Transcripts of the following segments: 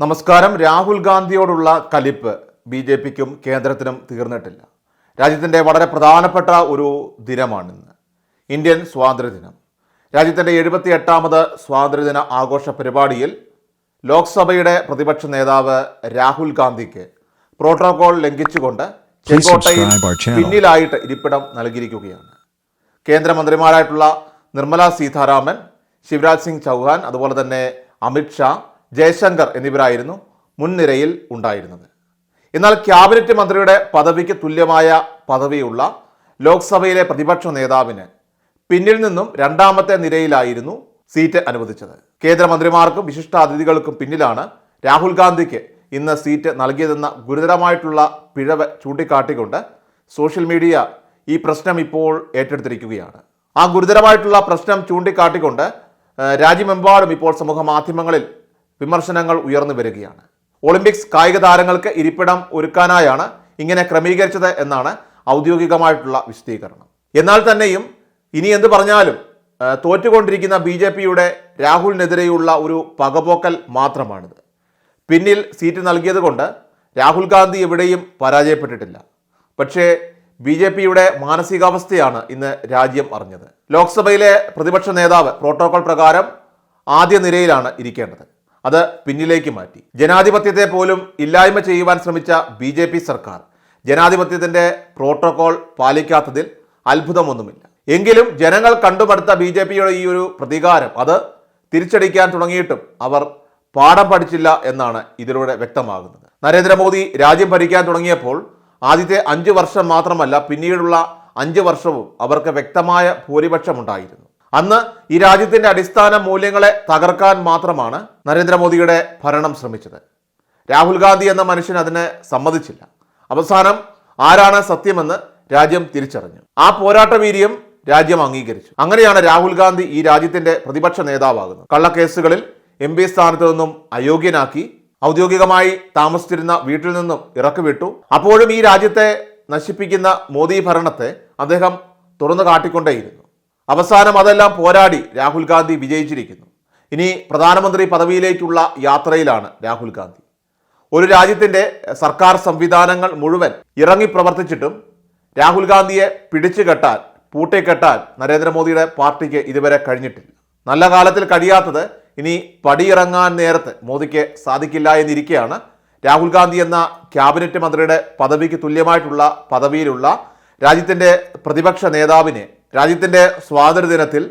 നമസ്കാരം. രാഹുൽ ഗാന്ധിയോടുള്ള കലിപ്പ് B J പിക്കും കേന്ദ്രത്തിനും തീർന്നിട്ടില്ല. രാജ്യത്തിന്റെ വളരെ പ്രധാനപ്പെട്ട ഒരു ദിനമാണിന്ന്. ഇന്ത്യൻ സ്വാതന്ത്ര്യദിനം. രാജ്യത്തിന്റെ എഴുപത്തി എട്ടാമത് സ്വാതന്ത്ര്യദിന ആഘോഷ പരിപാടിയിൽ ലോക്സഭയുടെ പ്രതിപക്ഷ നേതാവ് രാഹുൽ ഗാന്ധിക്ക് പ്രോട്ടോകോൾ ലംഘിച്ചുകൊണ്ട് ചെങ്കോട്ടയിൽ. പിന്നിലായിട്ട് ഇരിപ്പിടം നൽകിയിരിക്കുകയാണ്. കേന്ദ്രമന്ത്രിമാരായിട്ടുള്ള നിർമ്മല സീതാരാമൻ ശിവരാജ് സിംഗ് ചൗഹാൻ അതുപോലെ തന്നെ അമിത് ഷാ ജയശങ്കർ എന്നിവരായിരുന്നു മുൻനിരയിൽ ഉണ്ടായിരുന്നത്. എന്നാൽ ക്യാബിനറ്റ് മന്ത്രിയുടെ പദവിക്ക് തുല്യമായ പദവിയുള്ള ലോക്സഭയിലെ പ്രതിപക്ഷ നേതാവിന് പിന്നിൽ നിന്നും രണ്ടാമത്തെ നിരയിലായിരുന്നു സീറ്റ് അനുവദിച്ചത്. കേന്ദ്രമന്ത്രിമാർക്കും വിശിഷ്ട അതിഥികൾക്കും പിന്നിലാണ് രാഹുൽ ഗാന്ധിക്ക് ഇന്ന് സീറ്റ് നൽകിയതെന്ന ഗുരുതരമായിട്ടുള്ള പിഴവ് ചൂണ്ടിക്കാട്ടിക്കൊണ്ട് സോഷ്യൽ മീഡിയ ഈ പ്രശ്നം ഇപ്പോൾ ഏറ്റെടുത്തിരിക്കുകയാണ്. ആ ഗുരുതരമായിട്ടുള്ള പ്രശ്നം ചൂണ്ടിക്കാട്ടിക്കൊണ്ട് രാജ്യമെമ്പാടും ഇപ്പോൾ സമൂഹ മാധ്യമങ്ങളിൽ വിമർശനങ്ങൾ ഉയർന്നു വരികയാണ്. ഒളിമ്പിക്സ് കായിക താരങ്ങൾക്ക് ഇരിപ്പിടം ഒരുക്കാനായാണ് ഇങ്ങനെ ക്രമീകരിച്ചത് എന്നാണ് ഔദ്യോഗികമായിട്ടുള്ള വിശദീകരണം. എന്നാൽ തന്നെയും ഇനി എന്ത് പറഞ്ഞാലും തോറ്റുകൊണ്ടിരിക്കുന്ന ബി ജെ പിയുടെ രാഹുലിനെതിരെയുള്ള ഒരു പകപോക്കൽ മാത്രമാണിത്. പിന്നിൽ സീറ്റ് നൽകിയത് കൊണ്ട് രാഹുൽ ഗാന്ധി എവിടെയും പരാജയപ്പെട്ടിട്ടില്ല. പക്ഷേ ബി ജെ പിയുടെ മാനസികാവസ്ഥയാണ് ഇന്ന് രാജ്യം അറിഞ്ഞത്. ലോക്സഭയിലെ പ്രതിപക്ഷ നേതാവ് പ്രോട്ടോകോൾ പ്രകാരം ആദ്യ നിരയിലാണ് ഇരിക്കേണ്ടത്. അത് പിന്നിലേക്ക് മാറ്റി. ജനാധിപത്യത്തെ പോലും ഇല്ലായ്മ ചെയ്യുവാൻ ശ്രമിച്ച ബി ജെ പി സർക്കാർ ജനാധിപത്യത്തിന്റെ പ്രോട്ടോകോൾ പാലിക്കാത്തതിൽ അത്ഭുതമൊന്നുമില്ല. എങ്കിലും ജനങ്ങൾ കണ്ടുപടുത്ത ബി ജെ പിയുടെ ഈ ഒരു പ്രതികാരം അത് തിരിച്ചടിക്കാൻ തുടങ്ങിയിട്ടും അവർ പാഠം പഠിച്ചില്ല എന്നാണ് ഇതിലൂടെ വ്യക്തമാകുന്നത്. നരേന്ദ്രമോദി രാജ്യം ഭരിക്കാൻ തുടങ്ങിയപ്പോൾ ആദ്യത്തെ അഞ്ച് വർഷം മാത്രമല്ല പിന്നീടുള്ള അഞ്ച് വർഷവും അവർക്ക് വ്യക്തമായ ഭൂരിപക്ഷമുണ്ടായിരുന്നു. അന്ന് ഈ രാജ്യത്തിന്റെ അടിസ്ഥാന മൂല്യങ്ങളെ തകർക്കാൻ മാത്രമാണ് നരേന്ദ്രമോദിയുടെ ഭരണം ശ്രമിച്ചത്. രാഹുൽ ഗാന്ധി എന്ന മനുഷ്യൻ അതിനെ സമ്മതിച്ചില്ല. അവസാനം ആരാണ് സത്യമെന്ന് രാജ്യം തിരിച്ചറിഞ്ഞു. ആ പോരാട്ട വീര്യം രാജ്യം അംഗീകരിച്ചു. അങ്ങനെയാണ് രാഹുൽ ഗാന്ധി ഈ രാജ്യത്തിന്റെ പ്രതിപക്ഷ നേതാവാകുന്നത്. കള്ളക്കേസുകളിൽ എം പി സ്ഥാനത്ത് നിന്നും അയോഗ്യനാക്കി ഔദ്യോഗികമായി താമസിച്ചിരുന്ന വീട്ടിൽ നിന്നും ഇറക്കുവിട്ടു. അപ്പോഴും ഈ രാജ്യത്തെ നശിപ്പിക്കുന്ന മോദി ഭരണത്തെ അദ്ദേഹം തുറന്നു കാട്ടിക്കൊണ്ടേയിരുന്നു. അവസാനം അതെല്ലാം പോരാടി രാഹുൽ ഗാന്ധി വിജയിച്ചിരിക്കുന്നു. ഇനി പ്രധാനമന്ത്രി പദവിയിലേക്കുള്ള യാത്രയിലാണ് രാഹുൽ ഗാന്ധി. ഒരു രാജ്യത്തിന്റെ സർക്കാർ സംവിധാനങ്ങൾ മുഴുവൻ ഇറങ്ങി പ്രവർത്തിച്ചിട്ടും രാഹുൽ ഗാന്ധിയെ പിടിച്ചു കെട്ടാൻ പൂട്ടിക്കെട്ടാൻ നരേന്ദ്രമോദിയുടെ പാർട്ടിക്ക് ഇതുവരെ കഴിഞ്ഞിട്ടില്ല. നല്ല കാലത്തിൽ കഴിയാത്തത് ഇനി പടിയിറങ്ങാൻ നേരത്ത് മോദിക്ക് സാധിക്കില്ല എന്നിരിക്കെയാണ് രാഹുൽ ഗാന്ധി എന്ന ക്യാബിനറ്റ് മന്ത്രിയുടെ പദവിക്ക് തുല്യമായിട്ടുള്ള പദവിയിലുള്ള രാജ്യത്തിന്റെ പ്രതിപക്ഷ നേതാവിനെ രാജ്യത്തിന്റെ സ്വാതന്ത്ര്യദിനത്തിൽ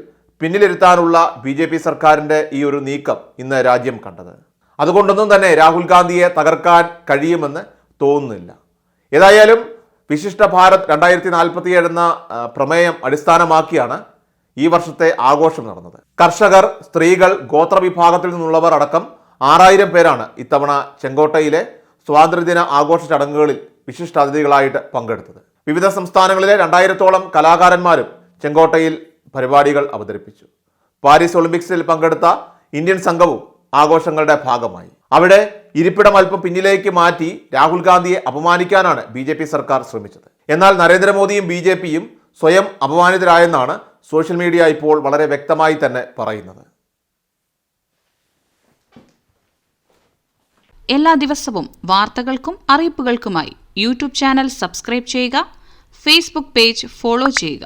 പിന്നിലിരുത്താനുള്ള ബി ജെ പി സർക്കാരിന്റെ ഈ ഒരു നീക്കം ഇന്ന് രാജ്യം കണ്ടത്. അതുകൊണ്ടൊന്നും തന്നെ രാഹുൽ ഗാന്ധിയെ തകർക്കാൻ കഴിയുമെന്ന് തോന്നുന്നില്ല. ഏതായാലും വിശിഷ്ട ഭാരത് രണ്ടായിരത്തി നാൽപ്പത്തിയേഴ് എന്ന പ്രമേയം അടിസ്ഥാനമാക്കിയാണ് ഈ വർഷത്തെ ആഘോഷം നടന്നത്. കർഷകർ സ്ത്രീകൾ ഗോത്രവിഭാഗത്തിൽ നിന്നുള്ളവർ അടക്കം ആറായിരം പേരാണ് ഇത്തവണ ചെങ്കോട്ടയിലെ സ്വാതന്ത്ര്യദിന ആഘോഷ ചടങ്ങുകളിൽ വിശിഷ്ടാതിഥികളായിട്ട് പങ്കെടുത്തത്. വിവിധ സംസ്ഥാനങ്ങളിലെ രണ്ടായിരത്തോളം കലാകാരന്മാരും ചെങ്കോട്ടയിൽ പരിപാടികൾ അവതരിപ്പിച്ചു. പാരീസ് ഒളിമ്പിക്സിൽ പങ്കെടുത്ത ഇന്ത്യൻ സംഘവും ആഘോഷങ്ങളുടെ ഭാഗമായി. അവിടെ ഇരിപ്പിടം അല്പം പിന്നിലേക്ക് മാറ്റി രാഹുൽ ഗാന്ധിയെ അപമാനിക്കാനാണ് ബി ജെ പി സർക്കാർ ശ്രമിച്ചത്. എന്നാൽ നരേന്ദ്രമോദിയും ബി ജെ പിയും സ്വയം അപമാനിതരായെന്നാണ് സോഷ്യൽ മീഡിയ ഇപ്പോൾ വളരെ വ്യക്തമായി തന്നെ പറയുന്നത്. എല്ലാ ദിവസവും വാർത്തകൾക്കും അറിയിപ്പുകൾക്കുമായി യൂട്യൂബ് ചാനൽ സബ്സ്ക്രൈബ് ചെയ്യുക ഫേസ്ബുക്ക് പേജ് ഫോളോ ചെയ്യുക.